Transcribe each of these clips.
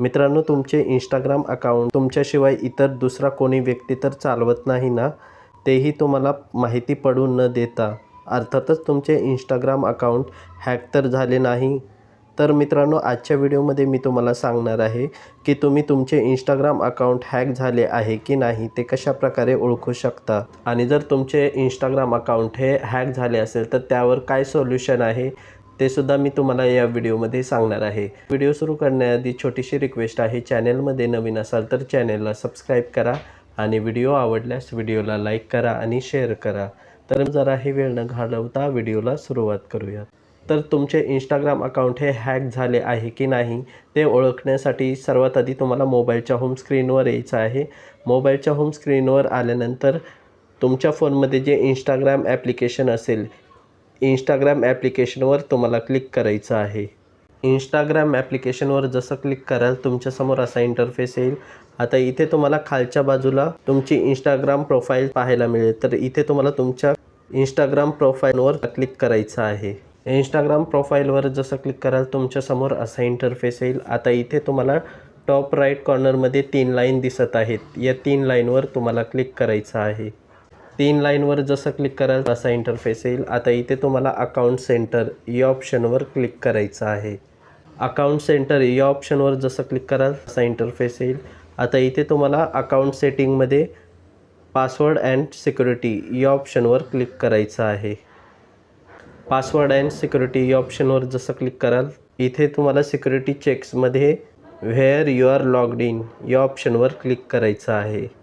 मित्रांनो तुमचे Instagram account तुमच्याशिवाय इतर दुसरा कोणी व्यक्ती तर चालवत नाही ना? तेही तुम्हाला माहिती पडून न देता. अर्थातच तुमचे इंस्टाग्राम अकाउंट हॅक तर झाले नाही. तर मित्रांनो आजच्या व्हिडिओमध्ये मी तुम्हाला सांगणार आहे की तुम्ही तुमचे इंस्टाग्राम अकाउंट हॅक झाले आहे की नाही ते कशा प्रकारे ओळखू शकता? आणि जर तुमचे इंस्टाग्राम अकाउंट हे हॅक झाले असेल तर त्यावर काय सोल्युशन आहे? ते सुद्धा मी तुम्हाला या व्हिडिओमध्ये सांगणार आहे. व्हिडिओ सुरू करण्याआधी छोटीशी रिक्वेस्ट आहे चॅनलमध्ये नवीन असाल तर चॅनेलला सबस्क्राईब करा आणि व्हिडिओ आवडल्यास व्हिडिओला लाईक करा आणि शेअर करा. तर जरा हे वेळ न घालवता व्हिडिओला सुरुवात करूया तर तुमचे इंस्टाग्राम अकाउंट हे हॅक झाले आहे की नाही ते ओळखण्यासाठी सर्वात आधी तुम्हाला मोबाईलच्या होम स्क्रीनवर यायचं आहे. मोबाईलच्या होम स्क्रीनवर आल्यानंतर तुमच्या फोनमध्ये जे इंस्टाग्राम ॲप्लिकेशन असेल इंस्टाग्राम ॲप्लिकेशनवर तुम्हाला क्लिक करायचं आहे. इंस्टाग्राम ॲप्लिकेशनवर जसं क्लिक कराल तुमच्यासमोर असा इंटरफेस येईल. आता इथे तुम्हाला खालच्या बाजूला तुमची इंस्टाग्राम प्रोफाईल पाहायला मिळेल. तर इथे तुम्हाला तुमच्या इंस्टाग्राम प्रोफाईलवर क्लिक करायचं आहे. इंस्टाग्राम प्रोफाईलवर जसं क्लिक कराल तुमच्यासमोर असा इंटरफेस येईल. आता इथे तुम्हाला टॉप राईट कॉर्नरमध्ये तीन लाईन दिसत आहेत. या तीन लाईनवर तुम्हाला क्लिक करायचं आहे. तीन लाईनवर जसं क्लिक कराल असा इंटरफेस येईल. आता इथे तुम्हाला अकाउंट सेंटर या ऑप्शनवर क्लिक करायचं आहे. अकाउंट सेंटर या ऑप्शनवर जसं क्लिक कराल असा इंटरफेस येईल. आता इथे तुम्हाला अकाउंट सेटिंगमध्ये पासवर्ड अँड सिक्युरिटी या ऑप्शनवर क्लिक करायचं आहे. पासवर्ड अँड सिक्युरिटी या ऑप्शनवर जसं क्लिक कराल इथे तुम्हाला security चेक्समध्ये where you are logged in या ऑप्शनवर क्लिक करायचं आहे.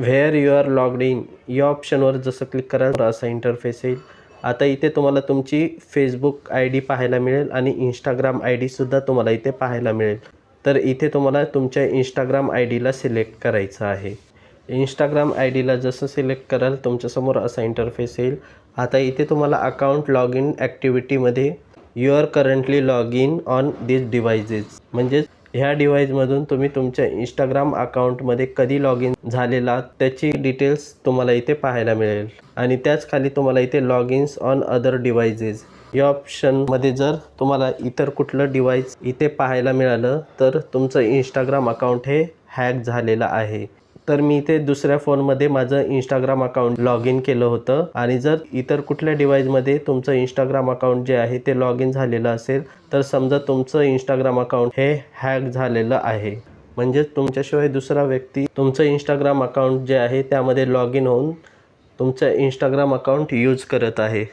Where you are logged in या ऑप्शनवर जसं क्लिक कराल असा इंटरफेस येईल. आता इथे तुम्हाला तुमची फेसबुक आय डी पाहायला मिळेल आणि इंस्टाग्राम आय डीसुद्धा तुम्हाला इथे पाहायला मिळेल. तर इथे तुम्हाला तुमच्या इंस्टाग्राम आय डीला सिलेक्ट करायचं आहे. इंस्टाग्राम आय डीला जसं सिलेक्ट कराल तुमच्यासमोर असा इंटरफेस येईल. आता इथे तुम्हाला account log in ॲक्टिव्हिटीमध्ये you are currently log in on this devices म्हणजेच ह्या डिव्हाइसमधून तुम्ही तुमच्या इंस्टाग्राम अकाउंटमध्ये कधी लॉग इन झालेला त्याची डिटेल्स तुम्हाला इथे पाहायला मिळेल. आणि त्याच खाली तुम्हाला इथे log ins on other devices या ऑप्शनमध्ये जर तुम्हाला इतर कुठलं डिव्हाइस इथे पाहायला मिळालं तर तुमचं इंस्टाग्राम अकाउंट हे हॅक झालेलं आहे. तर मी इथे दुसऱ्या फोनमध्ये माझं इंस्टाग्राम अकाउंट लॉग इन केलं होतं. आणि जर इतर कुठल्या डिव्हाइसमध्ये तुमचं इंस्टाग्राम अकाउंट जे आहे ते लॉग इन झालेलं असेल तर समजा तुमचं इंस्टाग्राम अकाउंट हे हॅक झालेलं आहे. म्हणजेच तुमच्याशिवाय दुसरा व्यक्ती तुमचं इंस्टाग्राम अकाउंट जे आहे त्यामध्ये लॉग इन होऊन तुमचं इंस्टाग्राम अकाउंट यूज करत आहे.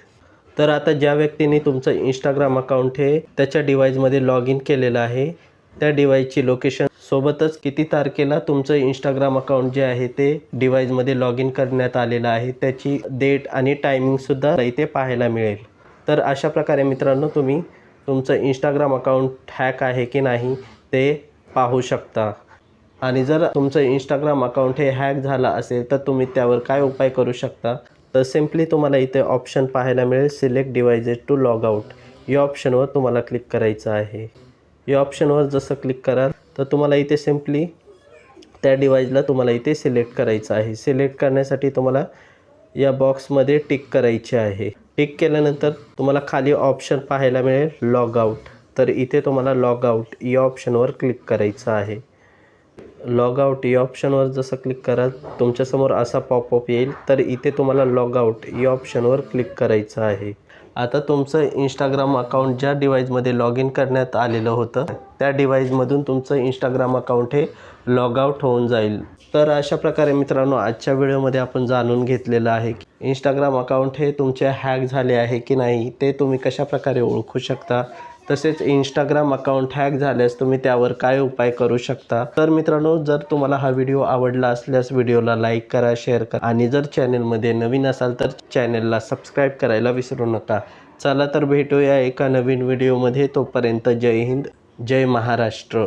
तर आता ज्या व्यक्तीने तुमचं इंस्टाग्राम अकाउंट हे त्याच्या डिव्हाइसमध्ये लॉग इन केलेलं आहे त्या डिवाईसची लोकेशन सोबतच किती तारखेला तुमचं इंस्टाग्राम अकाउंट जे आहे ते डिव्हाइसमध्ये लॉग इन करण्यात आलेलं आहे त्याची डेट आणि टायमिंगसुद्धा इथे पाहायला मिळेल. तर अशा प्रकारे मित्रांनो तुम्ही तुमचं इंस्टाग्राम अकाउंट हॅक आहे की नाही ते पाहू शकता. आणि जर तुमचं इंस्टाग्राम अकाउंट हे हॅक झालं असेल तर तुम्ही त्यावर काय उपाय करू शकता? तर सिम्पली तुम्हाला इथे ऑप्शन पाहायला मिळेल select devices to log out या ऑप्शनवर तुम्हाला क्लिक करायचं आहे. या ऑप्शनवर जसं क्लिक कराल तर तुम्हाला इथे सिम्पली त्या डिव्हाइसला तुम्हाला इथे सिलेक्ट करायचं आहे. सिलेक्ट करण्यासाठी तुम्हाला या बॉक्समध्ये टिक करायचे आहे. टिक केल्यानंतर तुम्हाला खाली ऑप्शन पाहायला मिळेल लॉग आऊट तर इथे तुम्हाला लॉग आऊट या ऑप्शनवर क्लिक करायचं आहे. लॉग आऊट या ऑप्शनवर जसं क्लिक कराल तुमच्यासमोर असा पॉपअप येईल. तर इथे तुम्हाला लॉग आऊट या ऑप्शनवर क्लिक करायचं आहे. आता तुमचं इंस्टाग्राम अकाउंट ज्या डिव्हाइसमध्ये लॉग इन करण्यात आलेलं होतं त्या डिव्हाइसमधून तुमचं इंस्टाग्राम अकाउंट हे लॉग आउट होऊन जाईल. तर अशा प्रकारे मित्रांनो आजच्या व्हिडिओमध्ये आपण जाणून घेतलेलं आहे की इंस्टाग्राम अकाउंट हे तुमचे हॅक झाले आहे की नाही ते तुम्ही कशा प्रकारे ओळखू शकता? तसेच इंस्टाग्राम अकाउंट हॅक झाल्यास तुम्ही त्यावर काय उपाय करू शकता? तर मित्रांनो जर तुम्हाला हा व्हिडिओ आवडला असल्यास व्हिडिओला लाईक करा शेअर करा आणि जर चॅनलमध्ये नवीन असाल तर चॅनलला सबस्क्राईब करायला विसरू नका. चला तर भेटूया एका नवीन व्हिडिओमध्ये तोपर्यंत जय हिंद जय महाराष्ट्र.